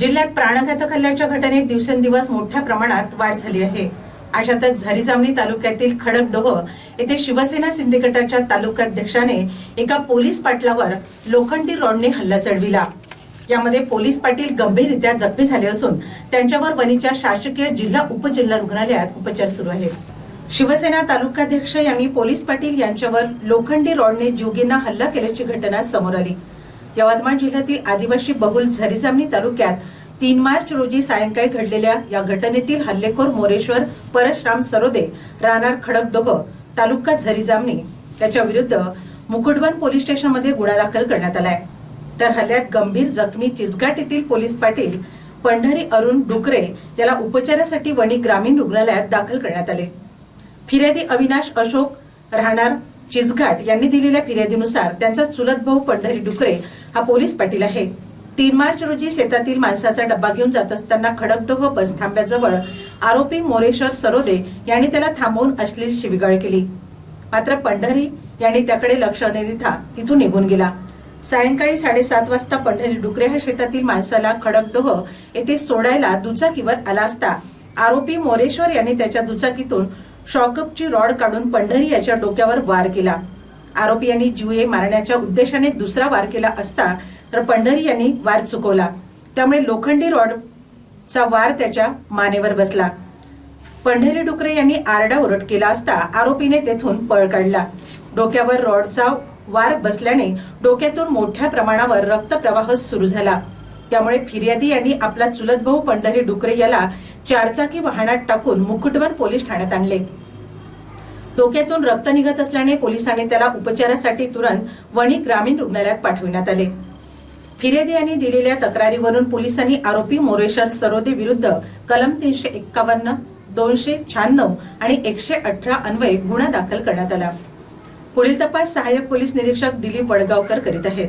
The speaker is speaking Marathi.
जिल्ह्यात प्राणघातक हल्ल्याच्या घटनेत दिवसेंदिवस मोठ्या प्रमाणात वाढ झाली आहे. अशातच झरीजामणी तालुक्यातील खडकडोह येथे शिवसेना सिंधिकटाच्या तालुकाध्यक्षाने एका पोलीस पाटलावर लोखंडी रॉडने हल्ला चढविला. यामध्ये पोलीस पाटील गंभीररित्या जखमी झाले असून त्यांच्यावर वणीच्या शासकीय जिल्हा उपजिल्हा रुग्णालयात उपचार सुरू आहेत. शिवसेना तालुकाध्यक्ष यांनी पोलीस पाटील यांच्यावर लोखंडी रॉडने जोगींना हल्ला केल्याची घटना समोर आली. यवतमाळ जिल्ह्यातील आदिवासी बहुल झरीजामणी तालुक्यात तीन मार्च रोजी सायंकाळी घडलेल्या या घटनेतील हल्लेखोर मोरेश्वर परशराम सरोदे राहणार खडकडोह तालुका झरीजामणी याच्या विरुद्ध मुकुटवन पोलीस स्टेशनमध्ये गुन्हा दाखल करण्यात आलाय. तर हल्ल्यात गंभीर जखमी चिचघाट येथील पोलीस पाटील पंढरी अरुण डुकरे याला उपचारासाठी वणी ग्रामीण रुग्णालयात दाखल करण्यात आले. फिर्यादी अविनाश अशोक राहणार चिचघाट यांनी दिलेल्या फिर्यादीनुसार त्यांचा चुलत भाऊ पंढरी डुकरे हा पोलीस पाटील आहे. तीन मार्च रोजी शेतातील माणसाचा डब्बा घेऊन जात असताना खडकडोह बस थांब्याजवळ आरोपी मोरेश्वर सरोदे यांनी त्याला थांबवून अश्लील शिविगाळ केली. मात्र पंढरी यांनी त्याकडे लक्ष न देता तिथून निघून गेला. सायंकाळी साडेसात वाजता पंढरी डुकरे हा शेतातील माणसाला खडकडोह येथे सोडायला दुचाकीवर आला असता आरोपी मोरेश्वर यांनी त्याच्या दुचाकीतून शॉकअपची रॉड काढून पंढरी याच्या डोक्यावर वार केला. आरोपी यांनी जुए मारण्याच्या उद्देशाने दुसरा वार केला असता तर पंढरी यांनी वार चुकवला. त्यामुळे लोखंडी रॉडचा वार त्याच्या मानेवर बसला. पंढरी डुकरे यांनी आरडा आरडाओरड केला असता आरोपीने तेथून पळ काढला. डोक्यावर रॉडचा वार बसल्याने डोक्यातून मोठ्या प्रमाणावर रक्तप्रवाह सुरू झाला. त्यामुळे फिर्यादी यांनी आपला चुलत भाऊ पंढरी डुकरे याला चारचाकी वाहनात टाकून मुकुटवर पोलीस ठाण्यात आणले. डोक्यातून रक्त निघत असल्याने पोलिसांनी त्याला उपचारासाठी तुरंत वणी ग्रामीण रुग्णालयात पाठविण्यात आले. फिर्यादी यांनी दिलेल्या तक्रारीवरून पोलिसांनी आरोपी मोरेश्वर सरोदे विरुद्ध कलम तीनशे एक्कावन्न दोनशे शहाण्णव आणि एकशे अठरा अन्वये गुन्हा दाखल करण्यात आला. पुढील तपास सहाय्यक पोलीस निरीक्षक दिलीप वडगावकर करीत आहेत.